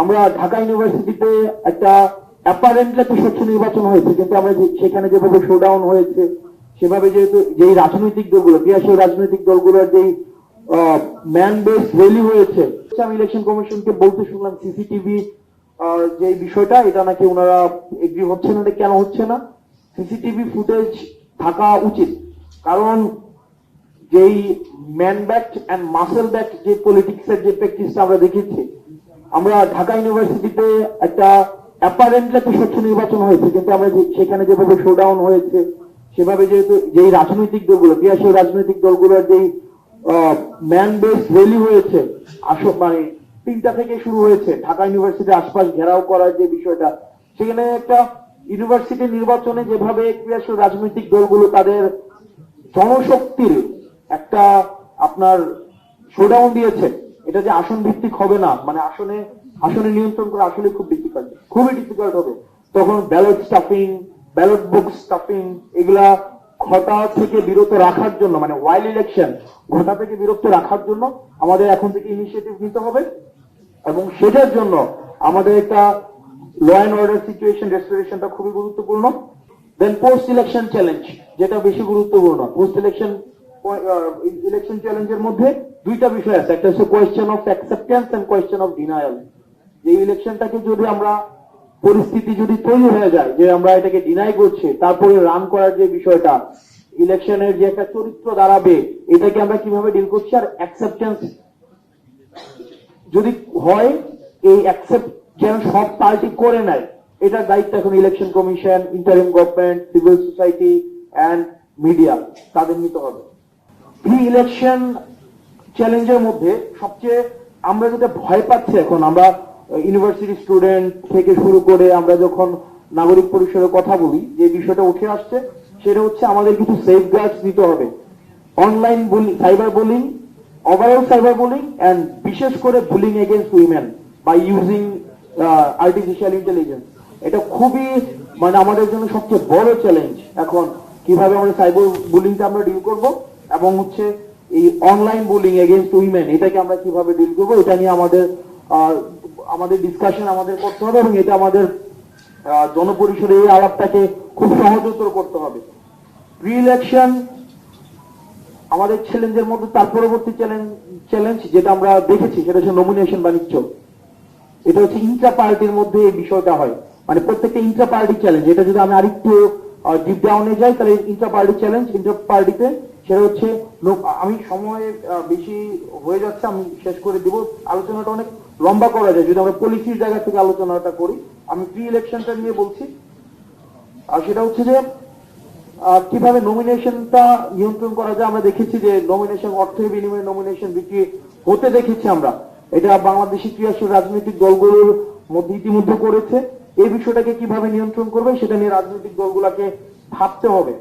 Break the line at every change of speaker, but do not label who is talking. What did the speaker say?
আমরা ঢাকা ইউনিভার্সিটিতে একটা অ্যাপারেন্টলি একটা স্বচ্ছ নির্বাচন হয়েছে, কিন্তু আমরা সেখানে যেভাবে শোডাউন হয়েছে, সেভাবে যেহেতু যেই রাজনৈতিক দলগুলো ক্রিয়াশীল রাজনৈতিক দলগুলোর যেই ম্যান বেস র্যালি হয়েছে আমি ইলেকশন কমিশনকে বলতে শুনলাম সিসিটিভি যে বিষয়টা, এটা নাকি ওনারা এগ্রি হচ্ছে না কেন হচ্ছে না? সিসিটিভি ফুটেজ থাকা উচিত, কারণ যেই man backed and muscle backed যে পলিটিক্স এর যে প্র্যাকটিসটা আমরা দেখেছি আমরা ঢাকা ইউনিভার্সিটিতে একটা অ্যাপারেন্টলি একটা স্বচ্ছ নির্বাচন হয়েছে, কিন্তু আমরা সেখানে যেভাবে শোডাউন হয়েছে, সেভাবে যেহেতু যেই রাজনৈতিক দলগুলো ক্রিয়াশীল রাজনৈতিক দলগুলোর যেই ম্যান বেস র্যালি হয়েছে, আসো মানে তিনটা থেকে শুরু হয়েছে, ঢাকা ইউনিভার্সিটির আশপাশ ঘেরাও করার যে বিষয়টা, সেখানে একটা ইউনিভার্সিটি নির্বাচনে যেভাবে ক্রিয়াশীল রাজনৈতিক দলগুলো তাদের জনশক্তির একটা আপনার শোডাউন দিয়েছে এটা যে আসন ভিত্তিক হবে না মানে আসনে আসনে নিয়ন্ত্রণ করা আসলে খুব ডিফিকাল্ট খুবই ডিফিকাল্ট হবে। তখন ballot stuffing ballot book stuffing এগুলা ঘটা থেকে বিরত রাখার জন্য মানে ওয়াইল ইলেকশন ঘটা থেকে বিরত রাখার জন্য আমাদের এখন থেকে ইনিশিয়েটিভ নিতে হবে। এবং সেটার জন্য আমাদের একটা ল অ্যান্ড অর্ডার সিচুয়েশন রেস্টোরেশনটা খুবই গুরুত্বপূর্ণ। দেন পোস্ট ইলেকশন চ্যালেঞ্জ যেটা বেশি গুরুত্বপূর্ণ পোস্ট ইলেকশন ইলেকশন চ্যালেঞ্জের মধ্যে দুইটা বিষয় আছে। একটা হচ্ছে question of acceptance and question of denial যে ইলেকশনটাকে যদি আমরা, পরিস্থিতি যদি তৈরি হয়ে যায়, যে আমরা এটাকে ডিনাই করছি, তারপরে রান করার যে বিষয়টা ইলেকশনের যে একটা চরিত্র দাঁড়াবে, এটাকে আমরা কীভাবে ডিল করছি? আর অ্যাকসেপ্টেন্স যদি হয়, এই অ্যাকসেপ্ট যেন সব পার্টি করে নেয়, এটার দায়িত্ব এখন election commission interim government civil society and media তাদের নিতে হবে। প্রি ইলেকশন চ্যালেঞ্জের মধ্যে সবচেয়ে আমরা যেটা ভয় পাচ্ছি এখন, আমরা ইউনিভার্সিটি স্টুডেন্ট থেকে শুরু করে আমরা যখন নাগরিক পরিষদের কথা বলি, যে বিষয়টা উঠে আসছে, সেটা হচ্ছে আমাদের কিছু সেফ গার্ডস দিতে হবে online cyber bullying overall cyber bullying and বিশেষ করে bullying against women by using artificial intelligence এটা খুবই মানে আমাদের জন্য সবচেয়ে বড় চ্যালেঞ্জ এখন। কীভাবে আমরা সাইবার বুলিংটা আমরা ডিল করব? এবং হচ্ছে এই অনলাইন বুলিং এগেনস্ট উইমেন এটাকে আমরা কীভাবে ডিল করব, এটা নিয়ে আমাদের আমাদের ডিসকাশন আমাদের করতে হবে এবং এটা আমাদের জনপরিষদে এই আলাপটাকে খুব সহজতর করতে হবে। প্রি ইলেকশন আমাদের চ্যালেঞ্জের মধ্যে তার পরবর্তী চ্যালেঞ্জ চ্যালেঞ্জ যেটা আমরা দেখেছি, সেটা হচ্ছে নমিনেশন বাণিজ্য এটা হচ্ছে ইন্ট্রা পার্টির মধ্যে এই বিষয়টা হয়। মানে প্রত্যেকটা ইন্ট্রা পার্টি চ্যালেঞ্জ এটা যদি আমি আরেকটু ডিপ ডাউনে যাই, তাহলে ইন্ট্রা পার্টি চ্যালেঞ্জ ইন্ট্রা পার্টিতে সেটা হচ্ছে লোক আমি সময় বেশি হয়ে যাচ্ছে, আমি শেষ করে দিব। আলোচনাটা অনেক লম্বা করা যায়। যদি আমরা পলিসির জায়গা থেকে আলোচনাটা করি, আমি প্রি ইলেকশনটা নিয়ে বলছি। আর সেটা হচ্ছে যে কীভাবে নমিনেশনটা নিয়ন্ত্রণ করা যায়, আমরা দেখেছি যে নমিনেশন অর্থের বিনিময়ে নমিনেশন বিক্রি হতে দেখেছি আমরা। এটা বাংলাদেশি ক্রিয়াশীল রাজনৈতিক দলগুলোর মধ্যে ইতিমধ্যে করেছে। এই বিষয়টাকে কীভাবে নিয়ন্ত্রণ করবে, সেটা নিয়ে রাজনৈতিক দলগুলোকে ভাবতে হবে।